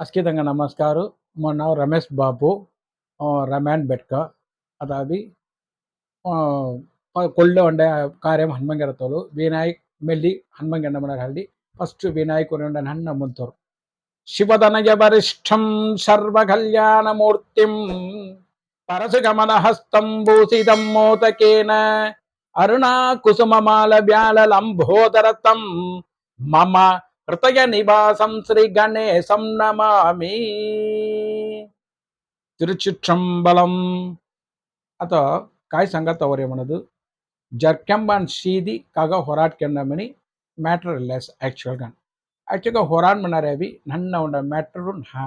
ಅಸ್ಕಿದಂಗ ನಮಸ್ಕಾರ ನಾವು ರಮೇಶ್ ಬಾಬು ಆ, ರಮ್ಯಾನ್ ಬೆಟ್ಕ ಅದಾದಿ ಆ, ಕೊಳ್ಳೆ ಒಂಡೆ ಕಾರ್ಯಂ ಹನುಮಂಗರತೋಳು ವಿನಾಯಕ್ ಮೆಲ್ಲಿ ಹನುಮಂಗಣ್ಣ ಹಳ್ಳಿ ಫಸ್ಟ್ ವಿನಾಯಕ್ ಒಂಡ ಹಣ್ಣ ಮುಂತೋರು ಶಿವದನಯ ವರಿಷ್ಠಂ ಸರ್ವ ಕಲ್ಯಾಣ ಮೂರ್ತಿಂ ಪರಸುಗಮನ ಹಸ್ತಂ ಭೂಷಿತಂ ಮೋದಕೇನ ಅರುಣಾ ಕುಸುಮ ಮಾಲ ವ್ಯಾಲ ಲಂಬೋದರತಂ ಮಮ ஹிருதய நிவாசம் ஸ்ரீ கணேசம் நமாமி திருச்சிற்றம்பலம் ಅಥವಾ ಕಾಯಿ ಸಂಗತ ಅವರೇ ಮಾಡೋದು ಜರ್ಕೆಂಬನ್ ಸೀದಿ ಕಾಗ ಹೊರಾಟ್ ಕೆಂಡಮನಿ ಮ್ಯಾಟರ್ ಲೆಸ್ ಆ್ಯಕ್ಚುಯಲ್ ಗನ್ ಆ್ಯಕ್ಚುವಾಗ ಹೊರಾನ್ ಮನರೇವಿ ನನ್ನ ಉಂಡ ಮ್ಯಾಟರು ಹಾ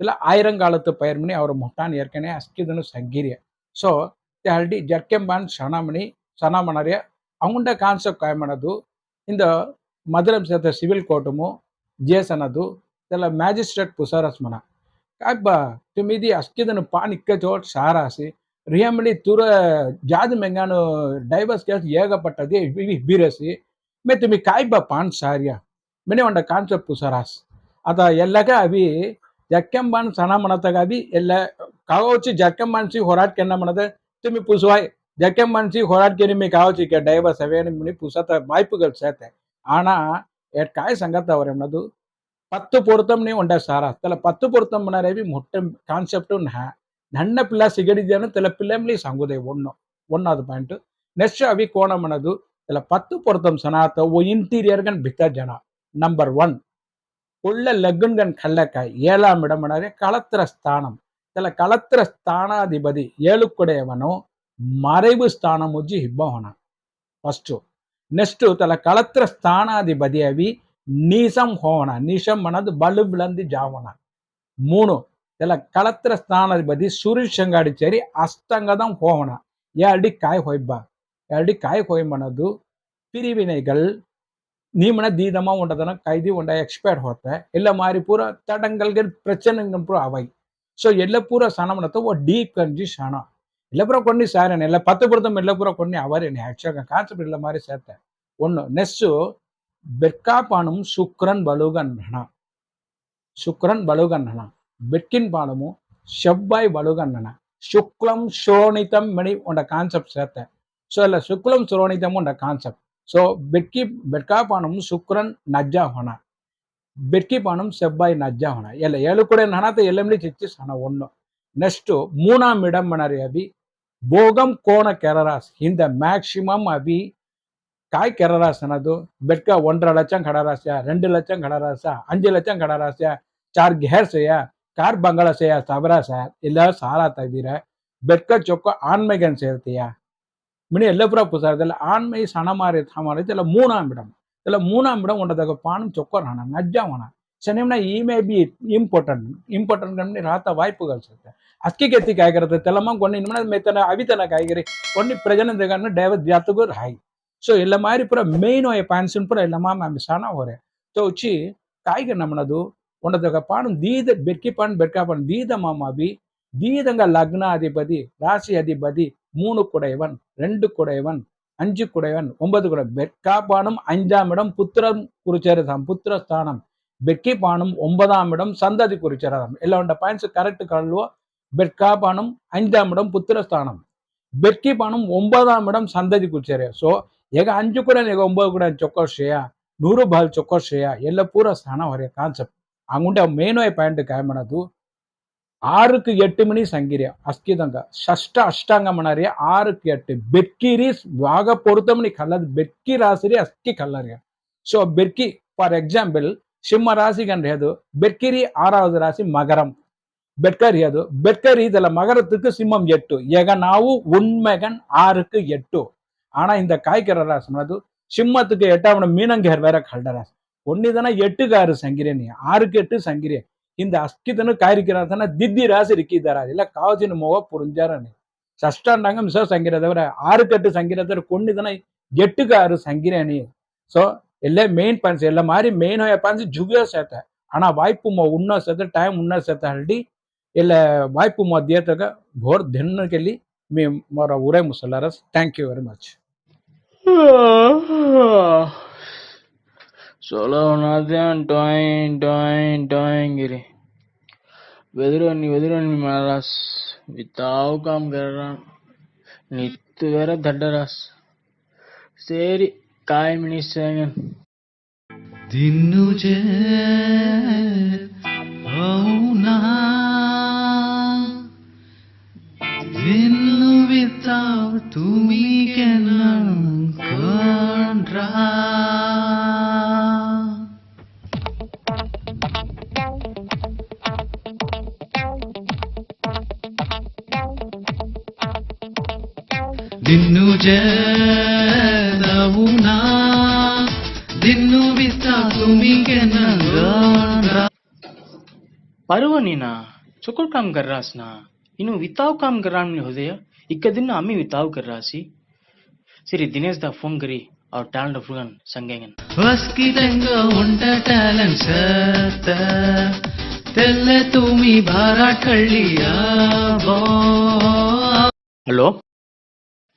ಇಲ್ಲ ಆಯ್ರಂಗಾಲತ್ತು ಪೈರ್ಮನಿ ಅವ್ರ ಮುಟ್ಟಾನ್ ಏರ್ಕನೆ ಅಸ್ಕಿದನು ಸಂಗೀರಿಯ ಸೊ ಹಲ್ಡಿ ಜರ್ಕೆಂಬಾನ್ ಸಣಮಣಿ ಸಣಮಣರಿಯ ಅವಂಡ ಕಾನ್ಸೆಪ್ಟ್ ಕಾಯ್ ಮಾಡೋದು ಇಂದ मधुरा क्षेत्र सिविल कोर्टम जेसन इला मैजिस्ट्रेट पुसारस्म का बा पान इक् चोट सारा रिहमी तुर जाति मेगा डईवर्स ऐग पट्टे बीरे मैं तुम्हें काय पान सारिया मैंने वा कॉन्सेप्ट पुसारा अत यलगा अभी जखे बान सना मणतगा अभी जखे मनसी होराट के मन तुम्हें पुसवाय जखे मनसी होराट के डईवर्स अवेन पुसा वाइप गलते हैं ஆனால் काय सांगा तावर म्हणा పత్తు పొరుతంనే ఉంటాయి సార్ తెల పత్తు పొరుతం అనేది మొట్ట కాన్సెప్ట్ నన్న పిల్ల సిగడిదాను తెల పిల్లమ్లి సంగుదే ఉన్నో ఉన్నది పాయింట్ నెక్స్ట్ అవి కోణం అనదు తెల పత్తు పొరుతం సనాత ఓ ఇంటీరియర్ గన్ భిత్తర్ జన నంబర్ వన్ ಒಳ್ಳೆ ಲಗ್ಗನ್ ಗನ್ ಕಳ್ಳಕ ಏಳಾಂ ಇಡಂ ಅಂದರೆ ಕಳತ್ರ ಸ್ಥಾನಂ ತೆಲ ಕಳತ್ರ ಸ್ಥಾನಾಧಿಪತಿ ಏಳು ಕೊಡೆಯವನು ಮರೆವು ಸ್ಥಾನ ಮುಜ್ಜಿ ಹಿಬ್ಬವನ ಫಸ್ಟು నెక్స్ట్ తల కళత్ర స్థానాధిపతి అవి నీసం హోవన నీసం అనదు బలు బిలంది జావన మూడు తెల కళత్ర స్థానాధిపతి సూర్యశంగాడి చేరి అస్తంగదం హోవన ಎರಡಿ ಕಾಯಿ ಹೊಯ್ಬ ಎರಡಿ ಕಾಯಿ ಹೊಯ್ಮನದು ಪಿರಿವಿನೈಗಳು ನೀಮನ ದೀದಮ ಉಂಡದನ ಕೈದಿ ಉಂಡ ಎಕ್ಸ್ಪೈರ್ಡ್ ಹೋತೆ ಎಲ್ಲ ಮಾರಿ ಪೂರ ತಡಂಗಲ್ಗೆ ಪ್ರಚನೆ ಪೂರ ಅವೈ ಸೊ ಎಲ್ಲ ಪೂರ ಸಣ ಒ ಡೀಪ್ ಕಂಜಿ ಸಣ ఎల్లప్పుడూ கொண்டு సార్ నేను ఎలా పత్తు పుడతాం ఎల్లప్పుడూ கொண்டு அவர் నేను యాక్చువల్గా கான்செப்ட் இல்லை மாதிரி சேர்த்தேன். ஒன்று நெக்ஸ்ட்டு பெட்காபானும் சுக்ரன் பலுகண்ணனா சுக்ரன் பலுகண்ணனா பெர்க்கின் பானமும் செவ்வாய் பலுகண்ணனா சுக்லம் ஸ்ரோணிதம் மணி உண்ட கான்செப்ட் சேர்த்தேன். ஸோ இல்லை சுக்லம் ஸ்ரோணிதம் உண்ட கான்செப்ட் ஸோ பெட்கி பெட்காபானும் சுக்ரன் நஜ்ஜா ஹோனா பானம் செவ்வாய் நஜ்ஜா ஹோனா இல்லை ஏழு கூட நனத்தை எல்லாமே சிச்சு சன ஒன்று நெக்ஸ்ட்டு மூணாம் இடம் மணர் அபி ಭೋಗಂ ಕೋಣ ಕೆರರಾಸ್ ಹಿಂದೆ ಮ್ಯಾಕ್ಸಿಮಮ್ ಅಭಿ காய் கெரராஸ் ಅನ್ನೋದು ಬೆಟ್ಕ ஒன்றரை லட்சம் கடராசியா ரெண்டு லட்சம் கடராசா அஞ்சு லட்சம் கடராசியா சார் கேர்ஸையா கார் பங்களாசையா சபராசா ಇಲ್ಲ ಸಾಲ ತೆಗ್ದಿರ ಬೆಟ್ಕ ಚೊಕ್ಕ ಆನ್ಮೈಗನ್ ಸೇರ್ತೀಯ மினி எல்லாப்புறா புசாரத்தில் ஆண்மை சனமாரி தாமாரி இதில் மூணாம் இடம் இதில் மூணாம் இடம் உண்டதாக பானம் சொக்கரான நஜ்ஜாவன சனிம்னா இமே பி ಇಂಪಾರ್ಟೆಂಟ್ ಇಂಪಾರ್ಟೆಂಟ್ ಕಂಡು ರಾತ ವಾಯ್ಪುಗಳು ಸಿಗುತ್ತೆ હકીકતથી કાય કરતા తెలంగాణ కొన్ని મેં அவித்தன காய்கறி તને કાયગરી కొన్ని ప్రజల దగ్గర డైవర్ జాతకు రాయి ஸோ இல்லை மாதிரி பூரா மெயினோ பான்சன் பூரா இல்லைமா மேம் சானா ஒரு. ஸோ வச்சு காய்கறி நம்மனது உன்னதொக்க பாடம் தீத பெர்க்கி பான் பெர்க்கா பான் தீத மாமாபி தீதங்க லக்னாதிபதி ராசி அதிபதி மூணு குடையவன் ரெண்டு குடைவன் அஞ்சு குடையவன் ஒன்பது குடை. பெர்க்கா பானம் அஞ்சாம் இடம் புத்திரம் குருச்சரிதம் புத்திரஸ்தானம் பெர்க்கி பானம் ஒன்பதாம் இடம் சந்ததி குறிச்சரிதம் இல்லை உண்ட பாயிண்ட்ஸ் கரெக்ட் கல்வோ பெட்கா பானம் ஐந்தாம் இடம் புத்திரஸ்தானம் பெட்கி பானம் ஒன்பதாம் இடம் సంతతి కూర్చారు సో ಈಗ ಅಂಜು ಕೂಡ ಈಗ ಒಂಬತ್ತು ಕೂಡ ಚೊಕ್ಕೋ ಶ್ರೇಯ ನೂರು ಬಾಲ್ ಚೊಕ್ಕೋ ಶ್ರೇಯ ಎಲ್ಲ ಪೂರ ಸ್ಥಾನ ಹೊರ ಕಾನ್ಸೆಪ್ಟ್ ಹಂಗುಂಟೆ ಮೇನು ಈ ಪಾಯಿಂಟ್ ಕಾಯ ಮಾಡೋದು ಆರಕ್ಕೆ ಎಟ್ಟು ಮಣಿ ಸಂಗಿರಿಯ ಅಸ್ಕಿದಂಗ ಷಷ್ಟ ಅಷ್ಟಾಂಗ ಮಣಾರಿಯ ಆರಕ್ಕೆ ಎಟ್ಟು ಬೆಕ್ಕಿರಿ ಭಾಗ ಪೊರುತಮಣಿ ಕಲ್ಲದ ಬೆಕ್ಕಿ ರಾಸಿರಿ ಅಸ್ಕಿ ಕಲ್ಲರಿಯ ಸೊ ಬೆರ್ಕಿ ಫಾರ್ ಎಕ್ಸಾಂಪಲ್ ಸಿಂಹ ರಾಶಿ ಕಂಡ್ರೆ ಅದು ಬೆರ್ಕಿರಿ ಆರಾவது ராசி மகரம் பெட்கரி அது பெட்கரி இதுல மகரத்துக்கு சிம்மம் எட்டு ஏக நாவு உண்மைகன் ஆறுக்கு எட்டு ஆனா இந்த காய்கற ராசி அது சிம்மத்துக்கு எட்டாவன மீனங்கர் வேற கல்ட ராசி ஒன்னிதானே எட்டுக்கு ஆறு சங்கிரிய நீ ஆறுக்கு எட்டு சங்கிரிய இந்த ಅಸ್ಕಿತನು ಕಾಯ್ರಿಕ್ಕಿರತನ ದಿದ್ದಿ ರಾಸಿ ರಿಕ್ಕಿದ್ದಾರ ಇಲ್ಲ ಕಾವಜಿನ ಮೋವ ಪುರುಂಜಾರನಿ சஷ்டாண்டாங்கம் மிச சங்கிரதவர ஆறு கட்டு சங்கிரதர் கொண்டுதன எட்டுக்கு ஆறு சங்கிரணி ஸோ ಎಲ್ಲ ಮೇನ್ ಪಾಯಿಂಟ್ಸ್ ಎಲ್ಲ ಮಾರಿ ಮೇನ್ ಹೋಯ ಪಾಯಿಂಟ್ಸ್ ಜುಗಿಯೋ ಸೇತ ಆಣ ವಾಯ್ಪು ಮೋ ಉಣ್ಣೋ ಸೇತ ಟೈಮ್ ಉಣ್ಣೋ એટલે વાઇપુમાં દેર ટકા ઘોર ધન્ય કેટલી મેં મારા ઉરાય મુસલ્લારસ thank you very much solo nación toin toin toin giri వెదురని వెదురని మనరాస్ వితావు కామ్ కర్రా నిత్తు వేర దడ్డరాస్ సేరి కాయ మినిస్టర్ దిన్ను చే అవునా চাও তুমি কেন কোনরা ದಿನ್ನು ಜದವುನಾ ದಿನ್ನು ಬಿತ್ತ ತುಮಿಗೆ ಪರ್ವನಿನ ಚುಕುರ್ ಕಾಮ್ ಗರ್ರಾಸ್ನ ಇನ್ನು ವಿತಾವ್ ಕಾಮ್ ಗರ್ರಾಣ್ನಿ ಹೃದಯ इक दिन अम्मी भी ताव कर रहा सी सिर दिनेश दा फ़ोन करी और टैलेंट ऑफ़ रुगन संगेंगन बस की टैलेंट सत तेले तुमी भारा कलिया बो हेलो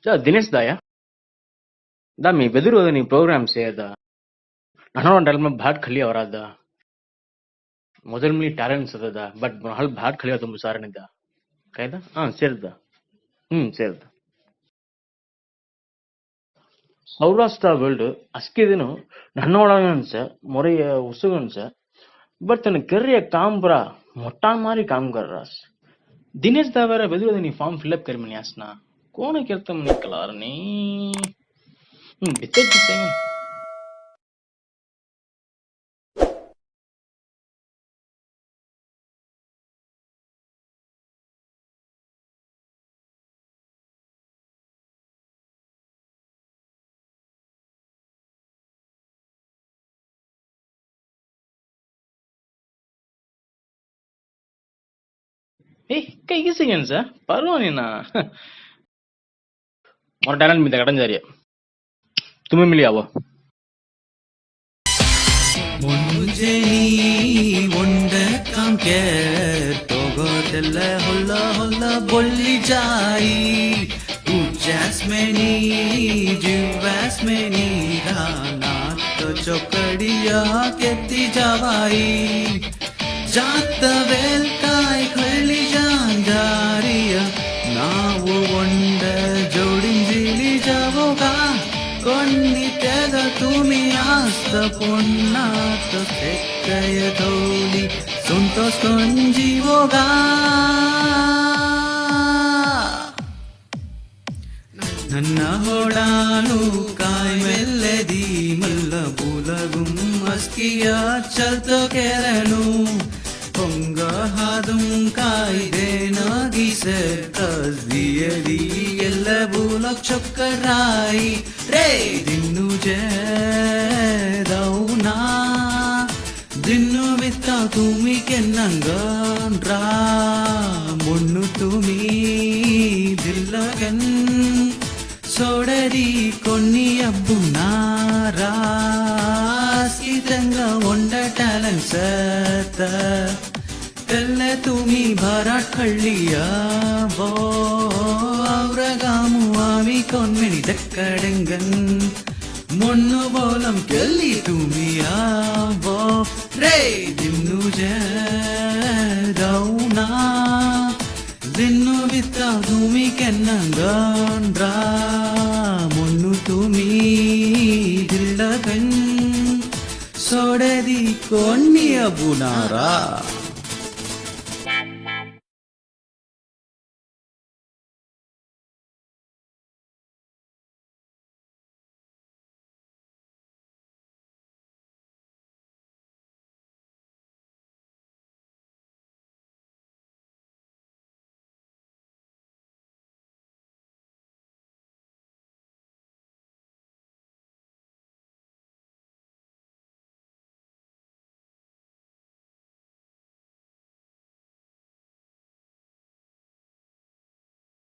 चा दिनेश दा या दा मी वेदुर वदनी प्रोग्राम से दा नानो डल में भाट खलिया वरा दा मोदर मी टैलेंट सदा दा बट मोहल भाट खलिया तुम सारे ने दा कहता हाँ सिर दा ம் சேಲ್ದು. ಸೌರಾಷ್ಟ್ರ ವರ್ಲ್ಡ್ ಅಸ್ಕಿದಿನು ನನ್ನೊಳಗ ಅನ್ಸ ಮೊರೆಯ ಉಸುಗನ್ಸ ಬರ್ತಾನೆ ಕರ್ರಿಯ ಕಾಂಬ್ರ ಮೊಟ್ಟಾ ಮಾರಿ ಕಾಮಗಾರ ರಾಸ್ ದಿನೇಶ್ ದಾವರ ಬೆದುರದ ನೀ ಫಾರ್ಮ್ ಫಿಲ್ಅಪ್ ಕರಿಮನಿ ಅಸ್ನ ಕೋಣ ಕೆರ್ತ ಮನಿ ಕಲಾರ ನೀ ಹ್ಮ್ ಬಿತ್ತೈತಿ हम्म बिते बिते ए काही सेकंड सा परवानीना और टैलेंट मी तकडन जा रही है तुम्हें मिली आवो ಮುಂಜೆ ನೀ ಒಂಡ ಪಾದ ಪೊನ್ನಾತ ಸೆಕ್ಕಯ ತೋಲಿ ಸಂತೋಷ ನನ್ನ ಹೊಳಾನು ಕಾಯ್ ಮೆಲ್ಲದಿ ಮಲ್ಲ ಪುಲಗುಂ ಮಸ್ಕಿಯ ಚಲ್ತ ಕೆರನು ಪೊಂಗ ಹಾದುಂ ಕಾಯ್ದೇನಾಗಿ ಸದಿಯಲಿ ಎಲ್ಲ ಬುಲಕ್ ಚೊಕ್ಕರಾಯಿ ರೇ ದಿನ್ನು ಜಯ তুমি কেন্নাঙ্গ মন্নু তুমি দিল্লগন సోడరి కొన్ని అబ్బునారా సీతంగా ఉండటలం సత తెల్ల తుమి భరాట్ కళ్ళియావో అవరగాము ఆవి కొన్మిని దక్కడంగన్ మొన్నుబోలం కెళ్ళి తుమి ఆవో రే దిన్ను జౌనా దిన్ను విత్త తుమి కెన్నంద్రా మొన్ను తుమి దిల్లగన్ సోడది కొన్ని అబునారా